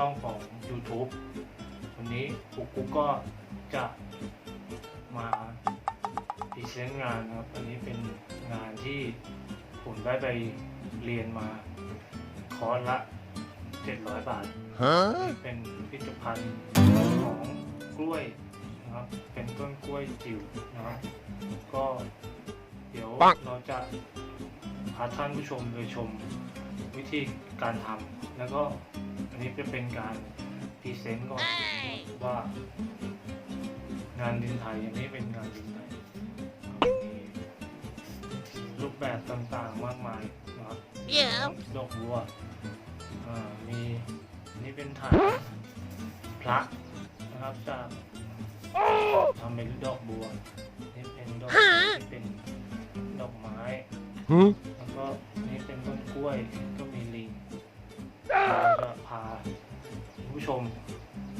ช่องของ YouTube วันนี้ครูกุ๊กก็จะมาพรีเซนต์งานนะครับ อันนี้เป็นงานที่ผมได้ไปเรียนมาคอร์สละ 700 บาท Huh? เป็นพิพิธภัณฑ์ของกล้วยนะครับ เป็นต้นกล้วยจิ๋วนะครับ ก็เดี๋ยวปังเราจะพาท่านผู้ชมไปชมวิธีการทำแล้วก็อั นนี้จะเป็นการพรีเซนต์ก่อนว่างานดินไทยอันนี้เป็นงานดินไทยมีรูปแบบต่างๆมากมายนะครับ Yeah. ดอกบัวอ่ามีอันนี้เป็นฐานพระนะครับจากทำเป็นดอกบัวนี่เป็นดอกนี่เป็นดอกไม้ Huh? แล้วก็นี่เป็นต้นกล้วยก็มีลิง ผู้ชม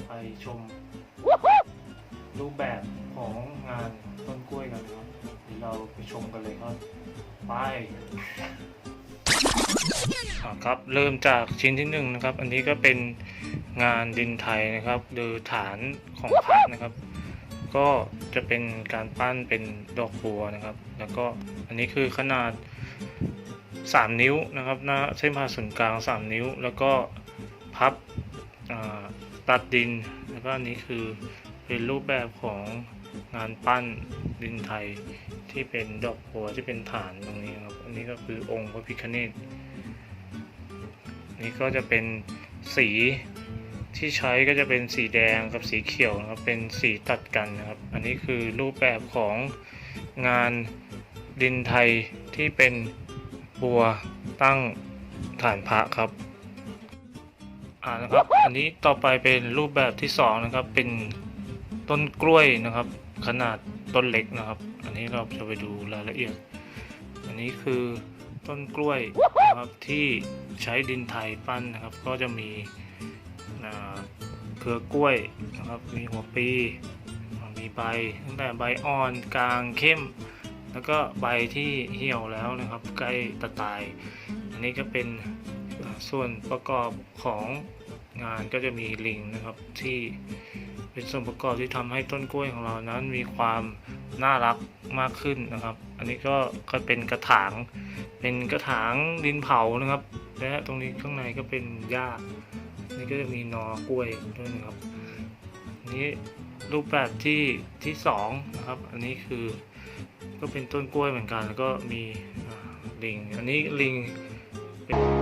ไปชม รูปแบบของงานต้นกล้วยกันครับเดี๋ยวเราไปชมกันเลยครับไปครับเริ่มจากชิ้นที่หนึ่งนะครับ อันนี้ก็เป็นงานดินไทยนะครับโดยฐานของพระนะครับ ก็จะเป็นการปั้นเป็นดอกบัวนะครับ แล้วก็อันนี้คือขนาด 3 นิ้วนะครับหน้าเส้นผ่าศูนย์กลาง 3 นิ้ว แล้วก็ พับตัดดิน แล้วก็นี้คือเป็นรูปแบบของงานปั้นดินไทยที่เป็นดอกบัวที่เป็นฐานตรงนี้ครับ อันนี้ก็คือองค์พระพิฆเนศนี่ก็จะเป็นสีที่ใช้ก็จะเป็นสีแดงกับสีเขียวนะครับ เป็นสีตัดกันนะครับ อันนี้คือรูปแบบของงานดินไทยที่เป็นบัวตั้งฐานพระครับ อ่านะครับ อันนี้ต่อไปเป็นรูปแบบที่สองนะครับ เป็นต้นกล้วยนะครับ ขนาดต้นเล็กนะครับ อันนี้เราจะไปดูรายละเอียด อันนี้คือต้นกล้วยนะครับที่ใช้ดินไทยปั้นนะครับ ก็จะมีเครือกล้วยนะครับ มีหัวปีมีใบตั้งแต่ใบอ่อนกลางเข้ม แล้วก็ใบที่เหี่ยวแล้วนะครับ ใกล้ตะตาย อันนี้ก็เป็น ส่วนประกอบของงานก็จะมีลิงนะครับที่เป็นส่วนประกอบที่ทำให้ต้นกล้วยของเรานั้นมีความน่ารักมากขึ้นนะครับ อันนี้ก็ก็เป็นกระถาง เป็นกระถางดินเผานะครับ และตรงนี้ข้างในก็เป็นหญ้านี่ก็จะมีนอกล้วยด้วยนะครับนนี้รูปแบบที่ที่สองนะครับ อันนี้คือก็เป็นต้นกล้วยเหมือนกัน แล้วก็มีลิง อันนี้ลิงเป็น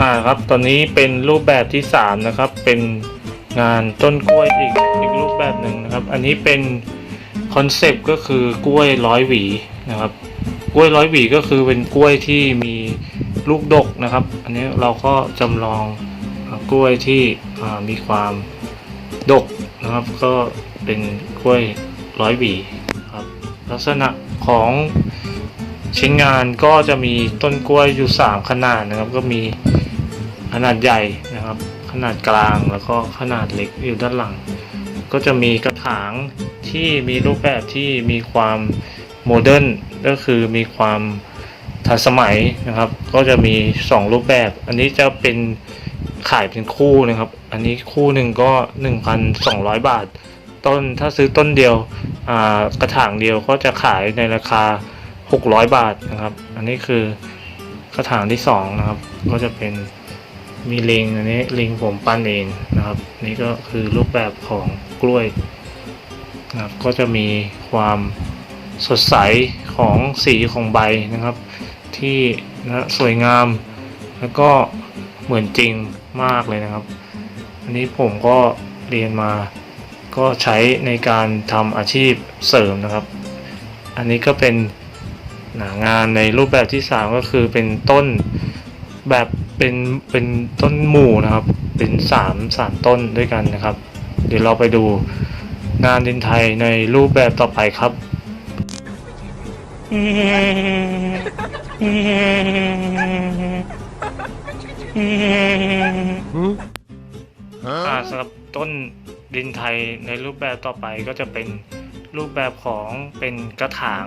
อ่าครับตอนนี้เป็นรูปแบบที่สามนะครับ เป็นงานต้นกล้วยอีกอีกรูปแบบหนึ่งนะครับ อันนี้เป็นคอนเซปต์ก็คือกล้วยร้อยหวีนะครับ กล้วยร้อยหวีก็คือเป็นกล้วยที่มีลูกดกนะครับ อันนี้เราก็จำลองกล้วยที่มีความดกนะครับ ก็เป็นกล้วยร้อยหวีครับ ลักษณะของ ชิ้นงานก็จะมีต้นกล้วยอยู่ 3 ขนาดนะครับ ก็มีขนาดใหญ่นะครับ ขนาดกลางแล้วก็ขนาดเล็กอยู่ด้านหลัง ก็จะมีกระถางที่มีรูปแบบที่มีความโมเดิร์นก็คือมีความทันสมัยนะครับ ก็จะมี 2 รูปแบบ อันนี้จะเป็นขายเป็นคู่นะครับ อันนี้คู่หนึ่งก็ 1,200 บาท ต้นถ้าซื้อต้นเดียวกระถางเดียวก็จะขายในราคา 600 บาทนะครับ อันนี้คือกระถางที่สองนะครับ ก็จะเป็นมีลิงอันนี้ลิงผมปั้นเองนะครับ นี่ก็คือรูปแบบของกล้วยนะครับก็จะมีความสดใสของสีของใบนะครับ ที่นะสวยงาม แล้วก็เหมือนจริงมากเลยนะครับ อันนี้ผมก็เรียนมาก็ใช้ในการทำอาชีพเสริมนะครับ อันนี้ก็เป็น นางานในรูปแบบที่ 3 ก็คือเป็นต้นแบบเป็นเป็นต้นหมู่นะครับ เป็น3 3ต้นด้วยกันนะครับ เดี๋ยวเราไปดูงานดินไทยในรูปแบบต่อไปครับอ่าสำหรับต้นดินไทยในรูปแบบต่อไปก็จะเป็นรูปแบบของเป็นกระถาง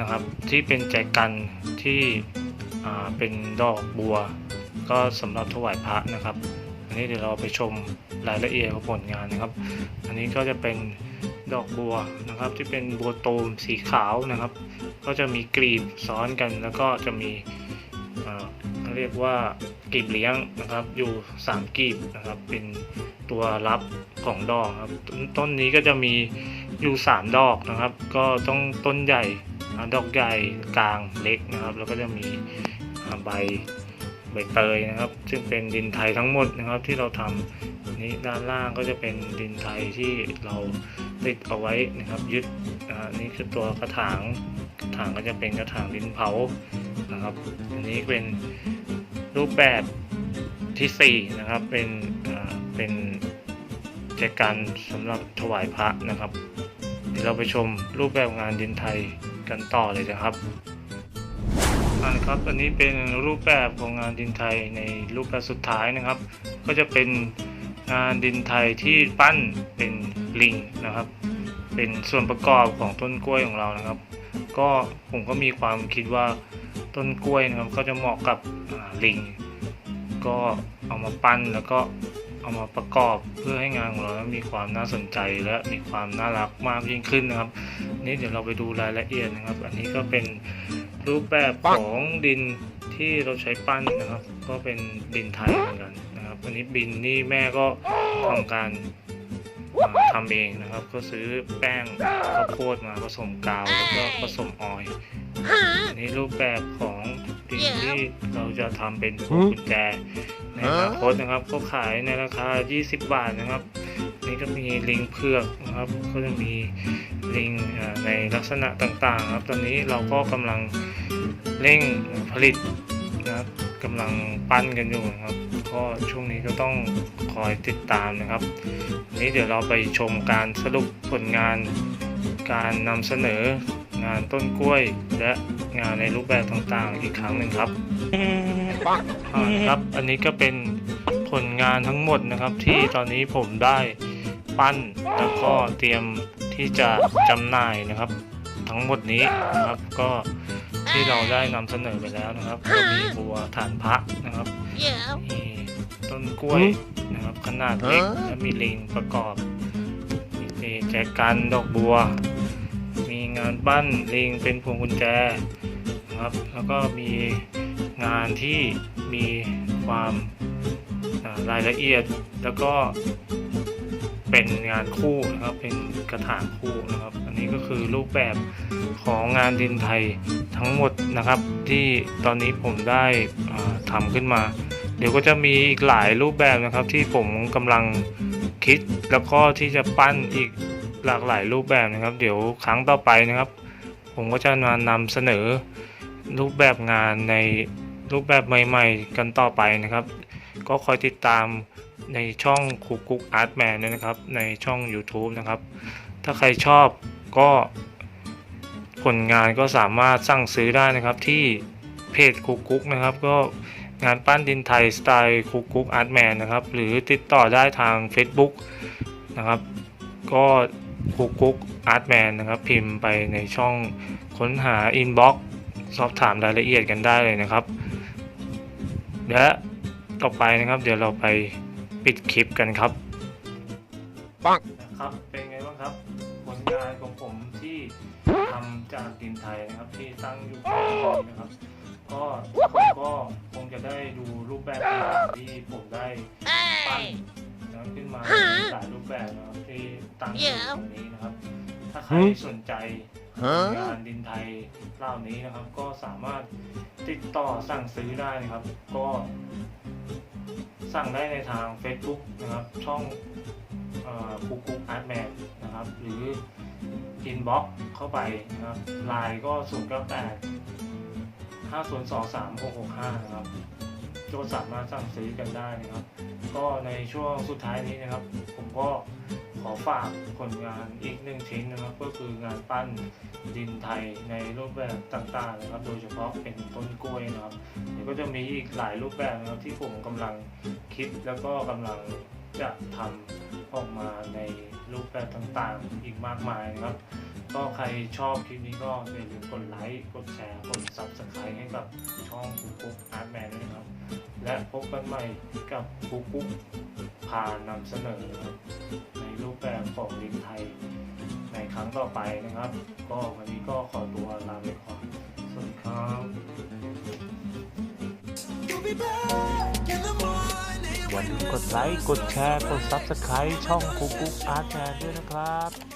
นะครับ ที่เป็นแจกันที่เป็นดอกบัว ก็สำหรับถวายพระนะครับ อันนี้เดี๋ยวเราไปชมรายละเอียดของผลงานนะครับ อันนี้ก็จะเป็นดอกบัวนะครับ ที่เป็นบัวตูมสีขาวนะครับ ก็จะมีกลีบซ้อนกัน แล้วก็จะมีเรียกว่ากลีบเลี้ยงนะครับ อยู่ 3กลีบนะครับ เป็นตัวรับของดอกครับ ต้นนี้ก็จะมีอยู่ 3 ดอกนะครับ ก็ต้องต้นใหญ่ ดอกใหญ่กลางเล็กนะครับ แล้วก็จะมีใบใบเตยนะครับ ซึ่งเป็นดินไทยทั้งหมดนะครับที่เราทำนี้ด้านล่างก็จะเป็นดินไทยที่เราติดเอาไว้นะครับ ยึดอ่านี่คือตัวกระถางกระถางก็จะเป็นกระถางดินเผานะครับอันนี้เป็นรูปแบบที่4นะครับเป็นเป็นแจกันสำหรับถวายพระนะครับเดี๋ยวเราไปชมรูปแบบงานดินไทย กันต่อเลยนะครับอันครับ อันนี้เป็นรูปแบบของงานดินไทยในรูปแบบสุดท้ายนะครับ ก็จะเป็นงานดินไทยที่ปั้นเป็นลิงนะครับ เป็นส่วนประกอบของต้นกล้วยของเรานะครับ ก็ผมก็มีความคิดว่าต้นกล้วยนะครับก็จะเหมาะกับลิง ก็เอามาปั้นแล้วก็ เอามาประกอบเพื่อให้งานของเรามีความน่าสนใจและมีความน่ารักมากยิ่งขึ้นนะครับ นี่เดี๋ยวเราไปดูรายละเอียดนะครับ อันนี้ก็เป็นรูปแบบของดินที่เราใช้ปั้นนะครับ ก็เป็นดินไทยเหมือนกันนะครับ อันนี้บินนี่แม่ก็ทำการอ่าทำเองนะครับ ก็ซื้อแป้งข้าวโพดมาผสมกาวแล้วก็ผสมออยอันนี้รูปแบบของ ดินที่เราจะทำเป็นพวงกุญแจในอนาคตนะครับ ก็ขายในราคา 20 บาทนะครับ นี่ก็มีลิงเผือกนะครับ ก็จะมีลิงอ่าในลักษณะต่างๆ ครับ ตอนนี้เราก็กำลังเร่งผลิตนะครับกำลังปั้นกันอยู่นะครับ ก็ช่วงนี้ก็ต้องคอยติดตามนะครับวันนี้เดี๋ยวเราไปชมการสรุปผลงานการนำเสนอ งานต้นกล้วย และงานในรูปแบบต่างๆ อีกครั้งหนึ่งครับอ่าครับ อันนี้ก็เป็นผลงานทั้งหมดนะครับ ที่ตอนนี้ผมได้ปั้นแล้วก็เตรียมที่จะจำหน่ายนะครับ ทั้งหมดนี้นะครับก็ที่เราได้นำเสนอไปแล้วนะครับก็มีบัวฐานพระนะครับ Yeah. มีต้นกล้วยนะครับ ขนาดเล็กและมีลิงประกอบมีแจกันดอกบัวมีงานปั้นลิงเป็นพวงกุญแจนะครับ แล้วก็มีงานที่มีความรายละเอียดแล้วก็เป็นงานคู่นะครับเป็นกระถางคู่นะครับ อันนี้ก็คือรูปแบบของงานดินไทยทั้งหมดนะครับ ที่ตอนนี้ผมได้อ่าทำขึ้นมา เดี๋ยวก็จะมีอีกหลายรูปแบบนะครับที่ผมกำลังคิดแล้วก็ที่จะปั้นอีก หลากหลายรูปแบบนะครับ เดี๋ยวครั้งต่อไปนะครับ ผมก็จะมานำเสนอรูปแบบงานในรูปแบบใหม่ๆ กันต่อไปนะครับ ก็คอยติดตามในช่องคุกกุ๊กอาร์ตแมนนะครับ ในช่อง YouTube นะครับ ถ้าใครชอบก็ผลงานก็สามารถสั่งซื้อได้นะครับที่เพจคุกกุ๊กนะครับ ก็งานปั้นดินไทยสไตล์คุกกุ๊กอาร์ตแมนนะครับ หรือติดต่อได้ทาง Facebook นะครับ ก็ คุกกุ๊กอาร์ตแมนนะครับ พิมพ์ไปในช่องค้นหาอินบ็อกสอบถามรายละเอียดกันได้เลยนะครับ และต่อไปนะครับ เดี๋ยวเราไปปิดคลิปกันครับปังนะครับเป็นไงบ้างครับผลงานของผมที่ทำจากดินไทยนะครับ ที่ตั้งอยู่ตรงนี้นะครับ ก็ผมก็คงจะได้ดูรูปแบบต่างๆที่ผมได้ปั้น Hey. นะขึ้นมาหลายรูปแบแบบนะครับที่ตั้งอยู่ Yeah. ตรงนี้นะครับ ถ้าใครสนใจงานดินไทยเหล่านี้นะครับ ก็สามารถติดต่อสั่งซื้อได้นะครับ ก็สั่งได้ในทาง Facebook นะครับ ช่องคุกคุกอาร์ตแมนนะครับ หรืออินบ็อกเข้าไปนะครับไลน์ก็ 0 9 8 5 0 2 3 6 6 5 นะครับ ก็สามารถสั่งซื้อกันได้นะครับ ก็ในช่วงสุดท้ายนี้นะครับ ผมก็ขอฝากผลงานอีกหนึ่งชิ้นนะครับ ก็คืองานปั้นดินไทยในรูปแบบต่างๆนะครับ โดยเฉพาะเป็นต้นกล้วยนะครับเดี๋ยวก็จะมีอีกหลายรูปแบบนะครับที่ผมกำลังคิดแล้วก็กำลังจะทำออกมาในรูปแบบต่างๆ อีกมากมายนะครับ ก็ใครชอบคลิปนี้ก็อย่าลืมกดไลค์ กดแชร์ กด subscribe ให้กับช่องกุ๊กกุ๊กอาร์ตแมนด้วยนะครับ และพบกันใหม่กับกุ๊กกุ๊กพานำเสนอ ในรูปแบบของลิงไทย ในครั้งต่อไปนะครับ ก็วันนี้ก็ขอตัวลาไปก่อนสวัสดีครับ อย่าลืมกดไลค์ กดแชร์ กด Subscribe ช่องกุ๊กกุ๊กอาร์ตแมนด้วยนะครับ